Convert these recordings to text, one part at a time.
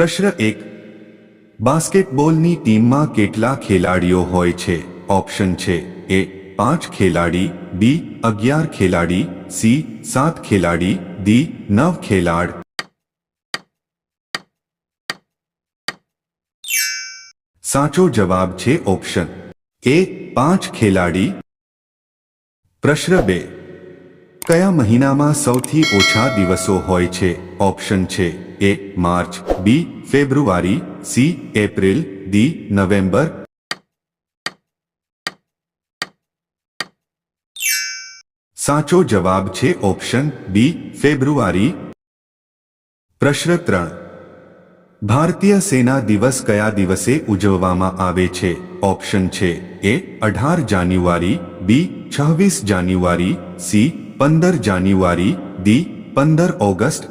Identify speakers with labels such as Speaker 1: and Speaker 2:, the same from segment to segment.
Speaker 1: પ્રશ્ન એક. બાસ્કેટબોલની ટીમમાં કેટલા ખેલાડીઓ હોય છે? ઓપ્શન છે એ, પાંચ ખેલાડી, બી, અગિયાર ખેલાડી, સી, સાત ખેલાડી, ડી, નવ ખેલાડ. સાચો જવાબ છે ઓપ્શન. એ, પાંચ ખેલાડી. પ્રશ્ન બે. કયા મહિનામાં સૌથી ઓછા દિવસો હોય છે? ઓપ્શન છે A March, B February, C April, D November. સાચો જવાબ છે ઓપ્શન બી ફેબ્રુઆરી. પ્રશ્ન ત્રણ. ભારતીય સેના દિવસ કયા દિવસે ઉજવવામાં આવે છે? ઓપ્શન છે એ અઢાર જાન્યુઆરી, બી છવ્વીસ જાન્યુઆરી, સી પંદર જાન્યુઆરી ડી પંદર ઓગસ્ટ.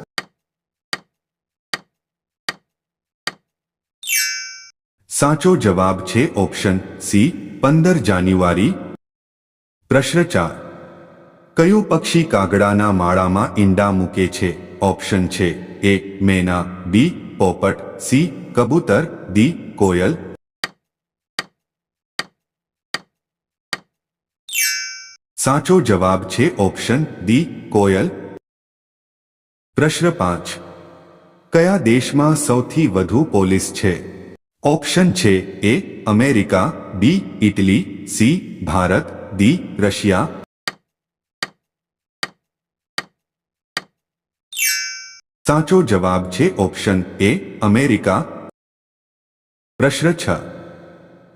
Speaker 1: સાચો જવાબ છે ઓપ્શન સી, પંદર જાન્યુઆરી. પ્રશ્ન ચાર કયું પક્ષી કાગડાના માળામાં ઈંડા મૂકે છે? ઓપ્શન છે એ, મેના, બી, પોપટ, સી, કબૂતર, ડી, કોયલ. સાચો જવાબ છે ઓપ્શન ડી કોયલ પ્રશ્ન પાંચ કયા દેશમાં સૌથી વધુ પોલીસ છે ઓપ્શન છે A America B Italy C Bharat D Russia સાચો જવાબ છે ઓપ્શન એ અમેરિકા પ્રશ્ન છ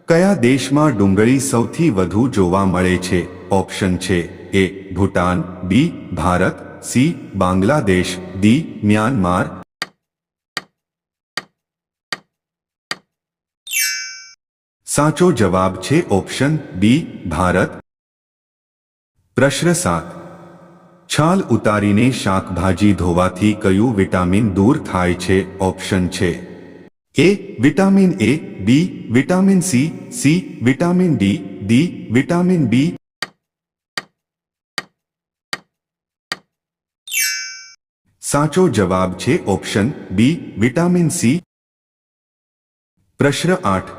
Speaker 1: કયા દેશમાં ડુંગળી સૌથી વધુ જોવા મળે છે ઓપ્શન છે A Bhutan B Bharat C Bangladesh D Myanmar સાચો જવાબ છે ઓપ્શન બી ભારત પ્રશ્ન સાત છાલ ઉતારીને શાકભાજી ધોવાથી કયું વિટામિન દૂર થાય છે? ઓપ્શન છે A, vitamin A, B, vitamin C C, vitamin D D, vitamin B સાચો જવાબ છે ઓપ્શન બી, વિટામિન સી. પ્રશ્ન આઠ.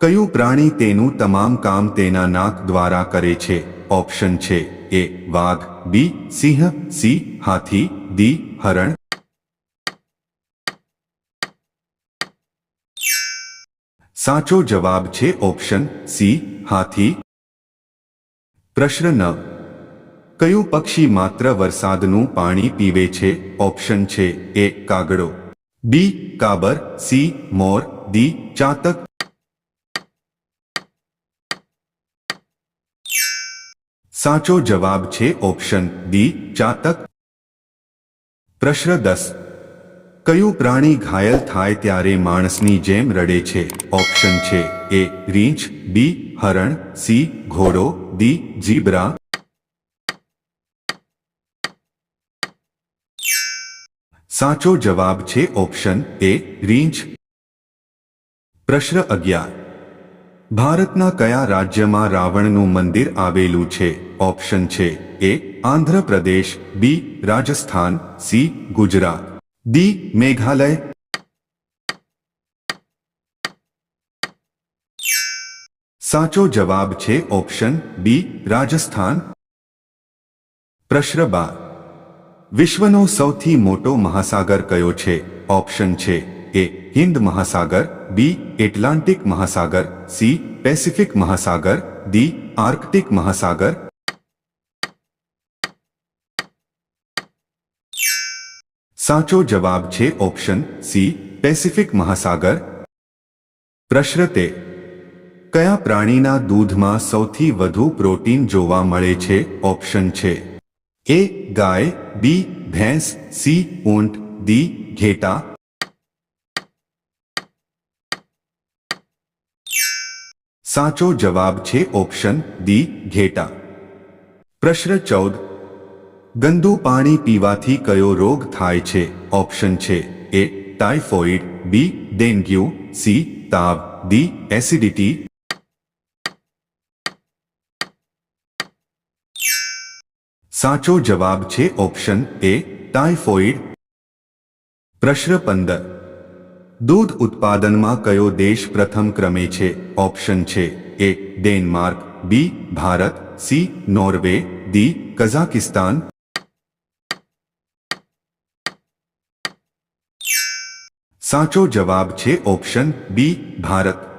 Speaker 1: કયું પ્રાણી તેનું તમામ કામ તેના નાક દ્વારા કરે છે? ઓપ્શન છે એ, વાઘ, બી, સિંહ, સી, હાથી દી હરણ. સાચો જવાબ છે ઓપ્શન સી, હાથી. પ્રશ્ન નવ. કયું પક્ષી માત્ર વરસાદનું પાણી પીવે છે? ઓપ્શન છે એ કાગડો. બી, કાબર. સી, મોર. દી ચાતક. સાચો જવાબ છે ઓપ્શન ડી ચાતક. પ્રશ્ન દસ કયું પ્રાણી ઘાયલ થાય ત્યારે માણસની જેમ રડે છે? ઓપ્શન છે એ રીંછ, બી, હરણ, સી, ઘોડો, ડી જીબ્રા સાચો જવાબ છે ઓપ્શન એ રીંછ. પ્રશ્ન અગિયાર. ભારતના કયા રાજ્યમાં રાવણનું મંદિર આવેલું છે? ઓપ્શન છે A Andhra Pradesh, B Rajasthan, C Gujarat. D Meghalaya. સાચો જવાબ છે ઓપ્શન બી રાજસ્થાન. પ્રશ્ન બાર. વિશ્વનો સૌથી મોટો મહાસાગર કયો છે? ઓપ્શન છે એ હિન્દ મહાસાગર, બી એટલાન્ટિક મહાસાગર, સી પેસિફિક મહાસાગર, ડી આર્કટિક મહાસાગર. સાચો જવાબ છે ઓપ્શન સી પેસિફિક મહાસાગર. પ્રશ્ન તે કયા પ્રાણીના દૂધમાં સૌથી વધુ પ્રોટીન જોવા મળે છે? ઓપ્શન છે એ ગાય બી ભેંસ સી ઊંટ ડી ઘેટા સાચો જવાબ છે ઓપ્શન ડી ઘેટા પ્રશ્ન ચૌદ ગંદુ પાણી પીવાથી કયો રોગ થાય છે? ઓપ્શન છે A typhoid B dengue C તાવ ડી એસિડિટી સાચો જવાબ છે ઓપ્શન એ ટાઇફોઇડ પ્રશ્ન પંદર દૂધ ઉત્પાદનમાં કયો દેશ પ્રથમ ક્રમે છે ઓપ્શન છે A Denmark B Bharat C Norway D Kazakhstan સાચો જવાબ છે ઓપ્શન બી ભારત